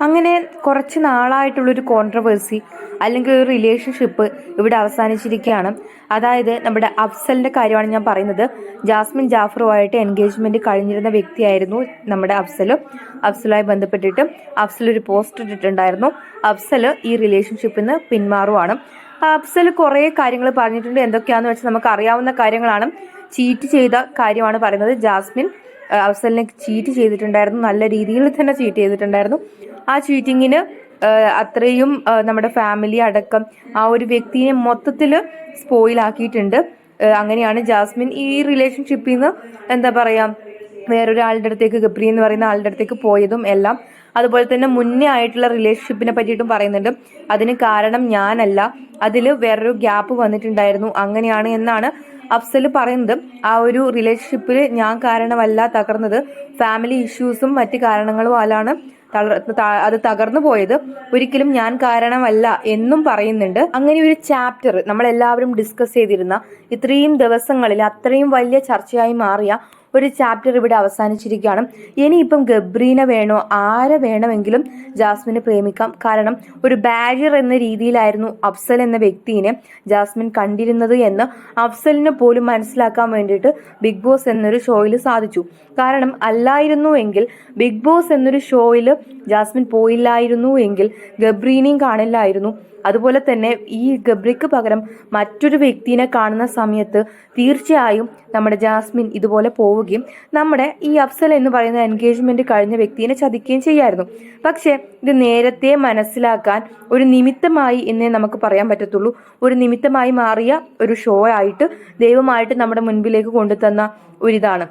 അങ്ങനെ കുറച്ച് നാളായിട്ടുള്ളൊരു കോൺട്രവേഴ്സി അല്ലെങ്കിൽ ഒരു റിലേഷൻഷിപ്പ് ഇവിടെ അവസാനിച്ചിരിക്കുകയാണ്. അതായത് നമ്മുടെ അഫ്സലിന്റെ കാര്യമാണ് ഞാൻ പറയുന്നത്. ജാസ്മിൻ ജാഫറുമായിട്ട് എൻഗേജ്മെന്റ് കഴിഞ്ഞിരുന്ന വ്യക്തിയായിരുന്നു നമ്മുടെ അഫ്സൽ. അഫ്സലുമായി ബന്ധപ്പെട്ടിട്ട് അഫ്സൽ ഒരു പോസ്റ്റ് ഇട്ടിട്ടുണ്ടായിരുന്നു. അഫ്സൽ ഈ റിലേഷൻഷിപ്പിൽ നിന്ന് പിന്മാറുവാണ്. അഫ്സൽ കുറേ കാര്യങ്ങൾ പറഞ്ഞിട്ടുണ്ട്. എന്തൊക്കെയാണെന്ന് വെച്ചാൽ നമുക്ക് അറിയാവുന്ന കാര്യങ്ങളാണ്. ചീറ്റ് ചെയ്ത കാര്യമാണ് പറയുന്നത് ജാസ്മിൻ. അഫ്സലിനെ ചീറ്റ് ചെയ്തിട്ടുണ്ടായിരുന്നു. നല്ല രീതിയിൽ തന്നെ ചീറ്റ് ചെയ്തിട്ടുണ്ടായിരുന്നു. ആ ചീറ്റിങ്ങിന് അത്രയും നമ്മുടെ ഫാമിലി അടക്കം ആ ഒരു വ്യക്തിയെ മൊത്തത്തിൽ സ്പോയിലാക്കിയിട്ടുണ്ട് അങ്ങനെയാണ് ജാസ്മിൻ ഈ റിലേഷൻഷിപ്പിൽ നിന്ന് എന്താ പറയുക വേറൊരാളുടെ അടുത്തേക്ക് ഗബ്രി എന്ന് പറയുന്ന ആളുടെ അടുത്തേക്ക് പോയതും എല്ലാം. അതുപോലെ തന്നെ മുന്നേ ആയിട്ടുള്ള റിലേഷൻഷിപ്പിനെ പറ്റിയിട്ടും പറയുന്നുണ്ട്. അതിന് കാരണം ഞാനല്ല. അതിൽ വേറൊരു ഗ്യാപ്പ് വന്നിട്ടുണ്ടായിരുന്നു. അങ്ങനെയാണ് എന്നാണ് അഫ്സൽ പറയുന്നത് ആ ഒരു റിലേഷൻഷിപ്പിൽ ഞാൻ കാരണമല്ല തകർന്നത്. ഫാമിലി ഇഷ്യൂസും മറ്റു കാരണങ്ങളുമാലാണ് അത് തകർന്നു പോയത്. ഒരിക്കലും ഞാൻ കാരണമല്ല എന്നും പറയുന്നുണ്ട്. അങ്ങനെ ഒരു ചാപ്റ്റർ നമ്മളെല്ലാവരും ഡിസ്കസ് ചെയ്തിരുന്ന ഇത്രയും ദിവസങ്ങളിൽ അത്രയും വലിയ ചർച്ചയായി മാറിയ ഒരു ചാപ്റ്റർ ഇവിടെ അവസാനിച്ചിരിക്കുകയാണ്. ഇനിയിപ്പം ഗബ്രീനെ വേണോ ആരെ വേണമെങ്കിലും ജാസ്മിനെ പ്രേമിക്കാം. കാരണം ഒരു ബാരിയർ എന്ന രീതിയിലായിരുന്നു അഫ്സൽ എന്ന വ്യക്തിയെ ജാസ്മിൻ കണ്ടിരുന്നത് എന്ന് അഫ്സലിന് പോലും മനസ്സിലാക്കാൻ വേണ്ടിയിട്ട് ബിഗ് ബോസ് എന്നൊരു ഷോയിൽ സാധിച്ചു. കാരണം അല്ലായിരുന്നു എങ്കിൽ ബിഗ് ബോസ് എന്നൊരു ഷോയിൽ ജാസ്മിൻ പോയില്ലായിരുന്നു എങ്കിൽ ഗബ്രീനെയും കാണില്ലായിരുന്നു. അതുപോലെ തന്നെ ഈ ഗബ്രിക്ക് പകരം മറ്റൊരു വ്യക്തിനെ കാണുന്ന സമയത്ത് തീർച്ചയായും നമ്മുടെ ജാസ്മിൻ ഇതുപോലെ പോവുകയും നമ്മുടെ ഈ അഫ്സൽ എന്ന് പറയുന്ന എൻഗേജ്മെന്റ് കഴിഞ്ഞ വ്യക്തിയെ ചതിക്കുകയും ചെയ്യായിരുന്നു. പക്ഷേ ഇത് നേരത്തെ മനസ്സിലാക്കാൻ ഒരു നിമിത്തമായി എന്നേ നമുക്ക് പറയാൻ പറ്റത്തുള്ളൂ. ഒരു നിമിത്തമായി മാറിയ ഒരു ഷോ ആയിട്ട് ദൈവമായിട്ട് നമ്മുടെ മുൻപിലേക്ക് കൊണ്ടുതന്ന ഒരിതാണ്.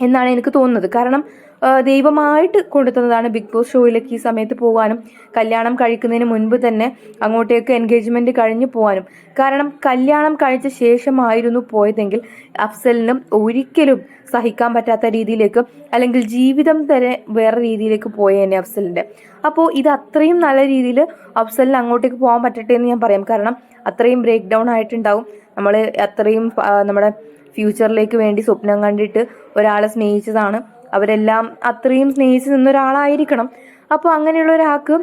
എന്നാണ് എനിക്ക് തോന്നുന്നത്. കാരണം ദൈവമായിട്ട് കൊണ്ടുതന്നതാണ് ബിഗ് ബോസ് ഷോയിലേക്ക് ഈ സമയത്ത് പോകാനും കല്യാണം കഴിക്കുന്നതിന് മുൻപ് തന്നെ അങ്ങോട്ടേക്ക് എൻഗേജ്മെന്റ് കഴിഞ്ഞു പോകാനും കാരണം കല്യാണം കഴിച്ച ശേഷമായിരുന്നു പോയതെങ്കിൽ അഫ്സലിനും ഒരിക്കലും സഹിക്കാൻ പറ്റാത്ത രീതിയിലേക്ക് അല്ലെങ്കിൽ ജീവിതം തന്നെ വേറെ രീതിയിലേക്ക് പോയേനെ അഫ്സലിന്റെ. അപ്പോൾ ഇത് അത്രയും നല്ല രീതിയിൽ അഫ്സലിന് അങ്ങോട്ടേക്ക് പോകാൻ പറ്റട്ടെ എന്ന് ഞാൻ പറയാം. കാരണം അത്രയും ബ്രേക്ക് ഡൗൺ ആയിട്ടുണ്ടാവും. നമ്മൾ അത്രയും നമ്മുടെ ഫ്യൂച്ചറിലേക്ക് വേണ്ടി സ്വപ്നം കണ്ടിട്ട് ഒരാളെ സ്നേഹിച്ചതാണ്. അവരെല്ലാം അത്രയും സ്നേഹിച്ച് നിന്ന ഒരാളായിരിക്കണം. അപ്പോൾ അങ്ങനെയുള്ള ഒരാൾക്ക്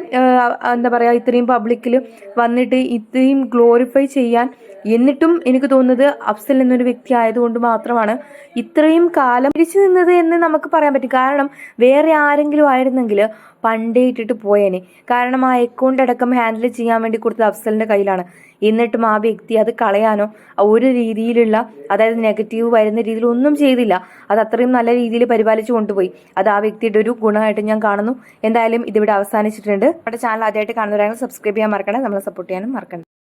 എന്താ പറയുക ഇത്രയും പബ്ലിക്കിൽ വന്നിട്ട് ഇത്രയും ഗ്ലോറിഫൈ ചെയ്യാൻ എന്നിട്ടും എനിക്ക് തോന്നുന്നത് അഫ്സൽ എന്നൊരു വ്യക്തി ആയതുകൊണ്ട് മാത്രമാണ് ഇത്രയും കാലം തിരിച്ചു നിന്നത് എന്ന് നമുക്ക് പറയാൻ പറ്റും. കാരണം വേറെ ആരെങ്കിലും ആയിരുന്നെങ്കിൽ പണ്ടേ ഇട്ടിട്ട് പോയേനെ. കാരണം ആ അക്കൗണ്ട് അടക്കം ഹാൻഡിൽ ചെയ്യാൻ വേണ്ടി കൊടുത്തത് അഫ്സലിന്റെ കയ്യിലാണ്. എന്നിട്ടും ആ വ്യക്തി അത് കളയാനോ ഒരു രീതിയിലുള്ള അതായത് നെഗറ്റീവ് വരുന്ന രീതിയിൽ ഒന്നും ചെയ്തില്ല. അത് അത്രയും നല്ല രീതിയിൽ പരിപാലിച്ചു കൊണ്ടുപോയി. അത് ആ വ്യക്തിയുടെ ഒരു ഗുണമായിട്ട് ഞാൻ കാണുന്നു. എന്തായാലും ഇതിവിടെ അവസാനിച്ചിട്ടുണ്ട്. നമ്മുടെ ചാനൽ ആദ്യമായിട്ട് കാണുന്നവരാണെങ്കിൽ സബ്സ്ക്രൈബ് ചെയ്യാൻ മറക്കണേ നമ്മളെ സപ്പോർട്ട് ചെയ്യാനും മറക്കണ്ട.